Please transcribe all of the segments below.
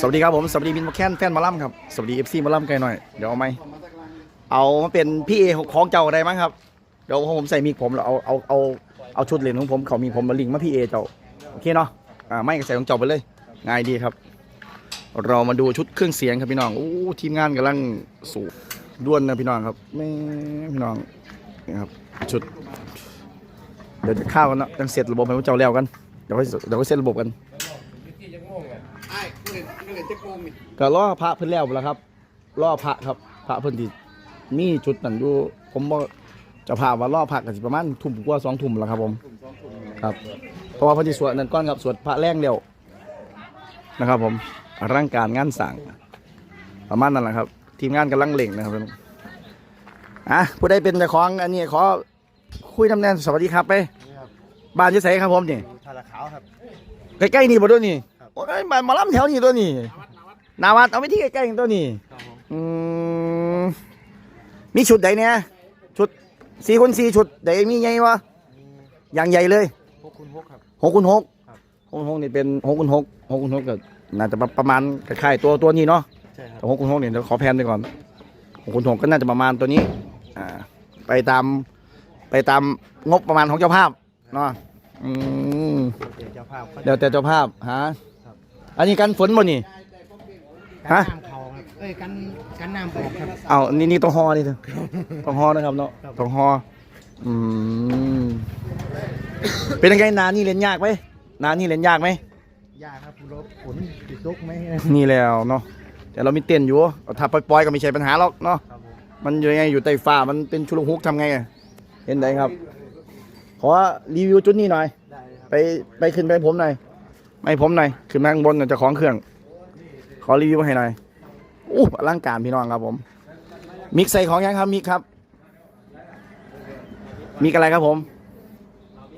สวัสดีครับผมสวัสดีมินมาแคนแฟนมาล่ำครับสวัสดีเอฟซีมาล่ำไกลหน่อยเดี๋ยวเอาไหมเอามาเป็นพี่เอของเจ้าได้มั้งครับเดี๋ยวผมใส่มีผมแล้วเอาเอาเอาเอาชุดเหรียญของผมเขามีผมมาลิงมาพี่เอเจ้าโอเคเนาะอ่าไม่ก็ใส่ของเจ้าไปเลยง่ายดีครับ เรามาดูชุดเครื่องเสียงครับพี่น้องโอ้ทีมงานกำลังสูด้วนนะพี่น้องครับไม่พี่น้องนี่ครับชุดเดี๋ยวจะข้าวกันเนาะยังเสร็จระบบให้พวกเจ้าแล้วกันเดี๋ยวเดี๋ยวเสร็จระบบกัน ไอ้กูเห็นกูเห็นจะโกงนี่ก็ล่อพระเพิ่นแล้วแล้วครับล่อพระครับ พระเพิ่นที่มีชุดนั่นอยู่ผมว่าเจะพาพว่าล่อพระกันสิประมาณทุ่มกว่าสองทุ่มแล้วครับ ผมครับเพราะว่าเพิ่นสิสวดนั่นก้อนครับสวดพระแรงเดียวนะครับ ผมร่างการงานสั่งประมาณนั้นแหละครับ ทีมงานกำลังเล่งนะครับอะผู้ใดเป็นเจ้าของอันนี้ขอคุยทำแนนสวัสดีครับไปบ้านจะใส่ครับผมนี่ ทาราขาวครับ ใกล้ๆนี่บ่ตัวนี้ครับ โอ้ยมามาล้ำแถวนี้ตัวนี้นาวัดเอาไปที่ใกล้ๆตัวนี้ครับผมอืมมีชุดใดเนี่ยชุดสี่คนสี่ชุดใดมีไงวะอย่างใหญ่เลยพวกคุณพวกครับหกคูณหกครับหกคูณหกนี่เป็นหกคูณหกหกคูณหกก็น่าจะประมาณคล้ายๆตัวตัวนี้เนาะใช่ครับแต่หกคูณหกเนี่ยเดี๋ยวขอแพนไปก่อนหกคูณหกก็น่าจะประมาณตัวนี้อ่าไปตามไปตามงบประมาณของเจ้าภาพเนาะอืมเดี๋ยวเจ้าภาพเดี๋ยวแต่เจ้าภาพฮะครับ อันนี้กันฝนบ่นี่ ฮะ กันน้ำเขาครับเอ้ยกันกันน้ำออกครับเอานี่นี่ต้องฮอนี่เถอะต้องฮอนะครับเนาะครับต้องฮออืมเป็นยังไงนานี่เล่นยากไหมนานี่เล่นยากไหม ยากครับรถฝนติดลุกไหมนี่แล้วเนาะแต่เรามีเต้นอยู่ถ้าปล่อยๆก็ไม่ใช่ปัญหาหรอกเนาะ ครับผมมันอยู่ยังไงอยู่ใต้ฟ้ามันเป็นชุลฮุกทำไงอะเห็นไหมครับ ขอรีวิวจุดนี้หน่อย ได้ครับไปไปขึ้นไปให้ผมหน่อย ไม่ให้ผมหน่อยขึ้นมาข้างบนหน่อยเจะของเครื่อง ขอรีวิวให้หน่อยอู้อลังการพี่น้องครับผม มิกใส่ของยังครับมิกครับ มิกอะไรครับผม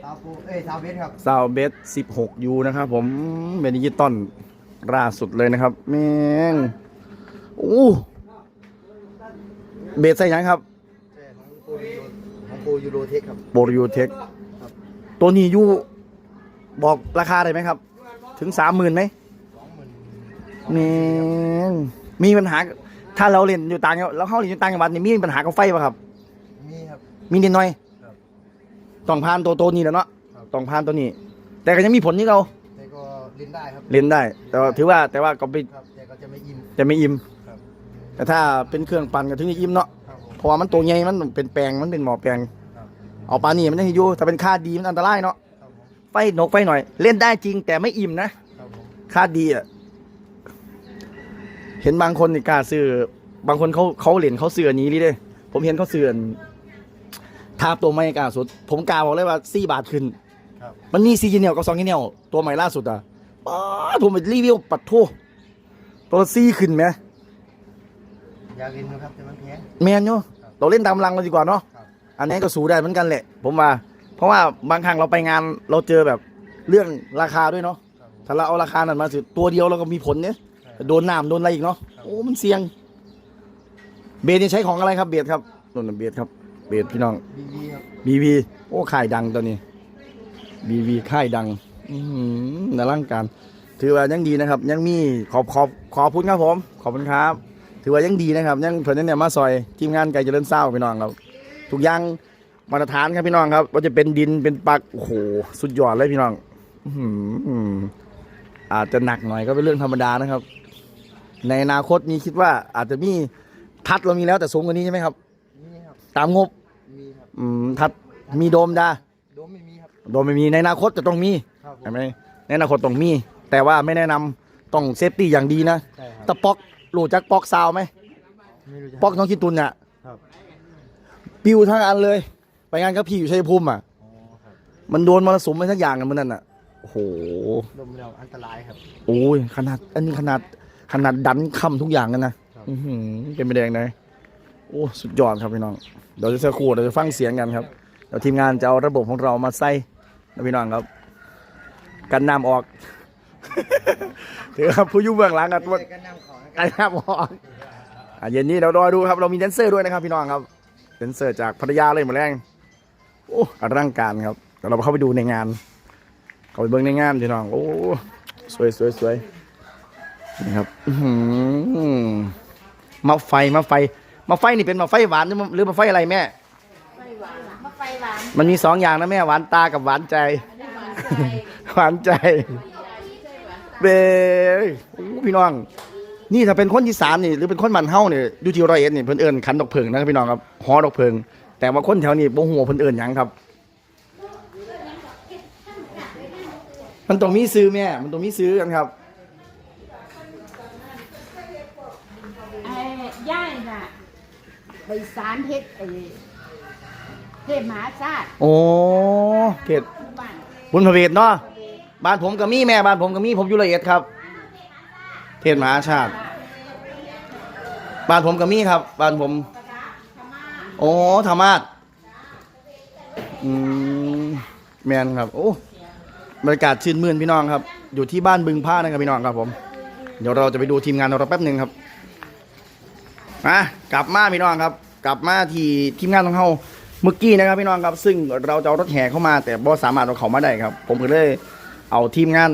ซาวปูเอ้ยซาวเบสครับซาวเบส16ยูนะครับผมเป็นดิจิตอลล่าสุดเลยนะครับแม่งอู้เบสใส่ยังครับใช่ของปูยูโรของปูยูโรเทคครับโบรยูเทคตัวนี้อยูบอกราคาได้ไหมครับ ถึงสามหมื่นไหมสองหมื่นแม่งมีปัญหา ถ้าเราเล่นอยู่ต่างจังหวัดแล้วเขาเล่นอยู่ต่างจังหวัดนี่มีปัญหากับไฟป่ะครับ มีครับ มีนิดหน่อยครับต้องผ่านตัวตัวนี้แหล้วเนาะครับต้องผ่านตัวนี้ แต่ก็ยังมีผลที่เราแต่ก็เล่นได้ครับเล่นได้ แต่ว่าถือว่าแต่ว่าก็ไปครับแต่ก็จะไม่อิ่ม จะไม่อิ่มครับ แต่ถ้าเป็นเครื่องปั่นก็ถึงจะอิ่มเนาะครับผม เพราะว่ามันตัวใหญ่มันเป็นแปลงมันเป็นหมอแปลงครับ เอาปลานี่มันได้อยู่ถ้าเป็นค่าดีมันอันตรายเนาะครับผม ไฟนกไฟหน่อย เล่นได้จริงแต่ไม่อิ่มนะครับผมค่าดีอะเห็นบางคนนี่กล้าซื้อบางคนเขาเขาเหรียญเขาเสือนี้นี่เลยผมเห็นเขาเสือนทาบตัวไม่กล้าสุด ผมกล้าบอกเลยว่าสี่บาทขึ้นครับมันมีซีจีเนียลกับสองจีเนียลตัวใหม่ล่าสุดอะป๊าดผมไปรีวิวปัดทั่วตัวละซี่ขึ้นไหมอยากเล่นนะครับแต่มันแพงแมนอยู่เราเล่นตามรังเราดีกว่าเนาะครับอันนี้ก็สู้ได้เหมือนกันแหละ ผมว่า เพราะว่าบางครั้งเราไปงานเราเจอแบบเรื่องราคาด้วยเนาะครับผม ถ้าเราเอาราคานั้นมาสิตัวเดียวเราก็มีผลเนี่ยใช่โดนน้ำโดนอะไรอีกเนาะครับโอ้มันเสี่ยง เบสนี่ใช้ของอะไรครับ เบสครับนนนะเบสครับ เบสพี่น้อง บีบีครับ บีบีโอ้ค่ายดังตัวนี้บีบีค่ายดัง อืมในร่างการ ถือว่ายังดีนะครับ ยังมีขอบขอบขอบคุณครับผม ขอบคุณครับ ถือว่ายังดีนะครับ ยังเพิ่นเนี่ยมาซอยทีมงานไก่เจริญเศร้าพี่น้องครับทุกอย่าง มาตรฐานครับพี่น้องครับว่าจะเป็นดินเป็นปักโอ้โหสุดยอดเลยพี่น้องอื้อหืออาจจะหนักหน่อยก็เป็นเรื่องธรรมดานะครับ ในอนาคตมีคิดว่าอาจจะมีทัดเรามีแล้วแต่สูงกว่านี้ใช่ไหมครับมีครับตามงบมีครับอืมทัดมีโดมดาโดมไม่มีครับโดมไม่มีในอนาคตจะต้องมีครับผมใช่ไหมในอนาคตต้องมี แต่ว่าไม่แนะนำต้องเซฟตี้อย่างดีนะใช่ครับตะป๊อกรู้จักป๊อกซาวไหมไม่รู้จะป๊อกน้องคิดตุนเนี่ยครับปิวทั้งอันเลยไป งานกับพี่อยู่ชัยภูมิอะ อ๋อครับมันโดนมรสุมไปทั้งอย่างกันมันนั่นอะโอ้โห ลมเราอันตรายครับ โอ้ยขนาดอันนี้ขนาดขนาดดันคำทุกอย่างกันนะครับ อื้อหือเป็นไปแดงเลยโอ้สุดยอดครับพี่น้องเดี๋ยวจะสักครู่เดี๋ยวจะฟังเสียงกันครับเดี๋ยวทีมงานจะเอาระบบของเรามาใส่นะพี่น้องครับ กันน้ำออก ถือครับผู้อยุ่เบื้องหลังกันไม่ใช่กันน้ำเขานะคกัรับนน้ำออกอะเย็นนี้เรารอดูครับเรามีแดนเซอร์ด้วยนะครับพี่น้องครับแดนเซอร์จากพัทยาเลยหมาแรง โอ้อลังการครับเดี๋ยวเราเข้าไปดูในงาน เข้าไปเบิ่งในงานพี่น้องโอ้สวยสวยสวยนี่ครับอื้อหือมาไฟมาไฟ มาไฟนี่เป็นมาไฟหวานหรือมาหรือมาไฟอะไรแม่ไฟหวานมะไฟหวานมันมีสองอย่างนะแม่หวานตากับหวานใจ หวานใจเบ้ยโอ้พี่น้อง นี่ถ้าเป็นคนที่สามนี่หรือเป็นคนมันเฮ้าเนี่ยดูที่ร้อยเอ็ดนี่เพิ่นเอิญขันดอกเพิงนะครับพี่น้องครับหอดอกเพิง แต่ว่าคนแถวนี้บ่หัวาเพิ่นเอิญหยังครับ มันต้องมีซื้อแม่ มันต้องมีซื้อกันครับ ไอ้ย่ายน่ะ ไปสารเทศไอ้เทพมหาชาติโอ้เขตบ้านบุญพระเวทเนาะบ้านผมกับมี่แม่บ้านผมกับมี่ผมอยู่ละเอียดครับ เทศมหาชาติ บ้านผมกับมี่ครับ บ้านผม โอ้ธรรมาสอืมแมนครับ โอ้บรรยากาศชื่นมื่นพี่น้องครับ อยู่ที่บ้านบึงผ้านะครับพี่น้องครับผม เดี๋ยวเราจะไปดูทีมงานเราแป๊บหนึ่งครับมากลับมาพี่น้องครับ กลับมาที่ทีมงานของเราเมื่อกี้นะครับพี่น้องครับ ซึ่งเราจะเอารถแห่เข้ามา แต่บ่สามารถเอาเขามาได้ครับ ผมก็เลยเอาทีมงาน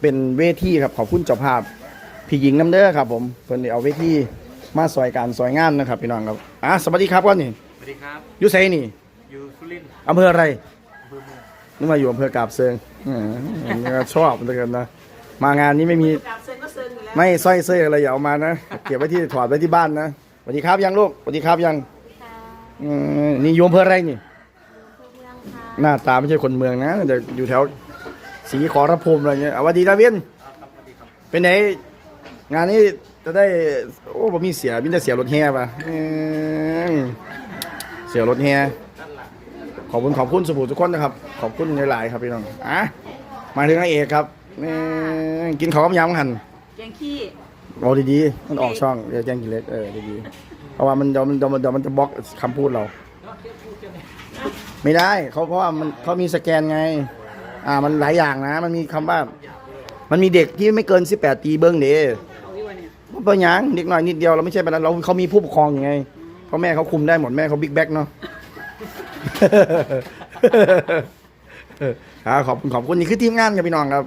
เป็นเวทีครับขอบคุณเจ้าภาพพี่หญิงน้ำเด้อครับ ผมเพิ่นไดเอาเวที มาสอยการสอยงานนะครับพี่น้องครับอะสวัสดีครับก่อนนี่สวัสดีครับ อยู่ไสนี่อยู่สุรินทร์อำเภออะไรอำเภอเมืองนึกว่าอยู่อำเภอกาบเซิงอืมอันนี้ก็ชอบเหมือนกันนะมางานนี้ไม่มีกับเซิงก็เซิงอยู่แล้วไม่สร้อยเสื้ออะไรอย่าเอามานะเก็บไว้ที่ถอดไว้ที่บ้านนะสวัสดีครับยังลูกสวัสดีครับยังอืมนี่อยู่อำเภออะไรนี่หน้าตาไม่ใช่คนเมืองนะแต่อยู่แถวสีขอรภูมิอะไรเงี้ยเอาสวัสดีนะเวียนเป็นไหนงานนี้ จะได้ โอ้ผมมีเสียมิแต่เสียรถแห่ป่ะอืมเสียรถแห่ขอบคุณขอบคุณสบู่ทุกคนนะครับ ขอบคุณหลายๆครับพี่น้องอะมาถึงนางเอกครับนี่กินข้าวกับยำหันแกงขี้เอาดีๆมันออกช่องเดี๋ยวแจ้งกินเล็กเออดีๆเพราะว่ามันเดี๋ยวมันเดี๋ยวมันเดี๋ยวมันจะบล็อกคำพูดเรา ไม่ได้เขาเพราะว่ามันเขามีสแกนไง อ่ามันหลายอย่างนะ มันมีคำว่า มันมีเด็กที่ไม่เกิน 18ปีเบิ้งเด้ เอาอีวันเนี่ยเป็นหยังเด็กหน่อยนิดเดียวเราไม่ใช่แบบนั้นเราเขามีผู้ปกครองยังไงเพราะแม่เขาคุมได้หมดแม่เขาบิ๊กแบ็กเนาะอ่าขอบคุณขอบคุณนี่คือทีมงานครับพี่น้องครับ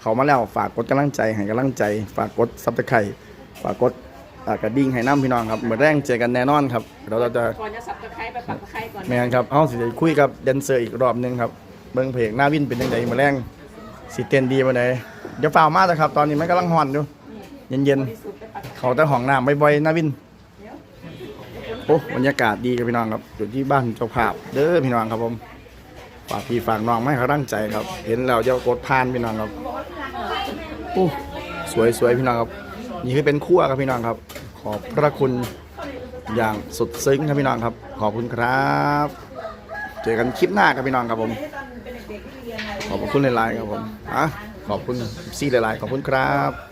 เขามาแล้วฝากกดกำลังใจให้กำลังใจ ฝากกดซับสไครต์ฝากกดอ่ากระดิ่งให้น้ำพี่น้องครับเหมือนแรงเจอกันแน่นอนครับเดี๋ยวเราจะ ก่อนจะสับตะไคร้ไปปักตะไคร้ก่อนแมนครับเอาสิจะคุยกับแดนเซอร์อีกรอบหนึงครับ เบิ้งเพลงหน้าวินเป็นยังไงมาแรงสิเต้นดีมาไหนเดี๋ยวฝ่าวมานะครับ ตอนนี้มันกำลังฮอนอยู่ เย็นๆ เขาแต่ห้องน้ำบ่อยๆน้าวิน โอ้บรรยากาศดีกับพี่น้องครับอยู่ที่บ้านเจ้าภาพ เด้อพี่น้องครับผมฝากพี่ฝากน้องไม่เขาตั้งใจครับ เห็นแล้วจะกดพานพี่น้องครับโอ้สวยสวยพี่น้องครับ นี่คือเป็นคั่วครับพี่น้องครับ ขอบพระคุณอย่างสุดซึ้งครับพี่น้องครับ ขอบคุณครับ เจอกันคลิปหน้าครับพี่น้องครับผม ขอบคุณหลายๆครับผมอะขอบคุณซี่หลายๆขอบคุณครับ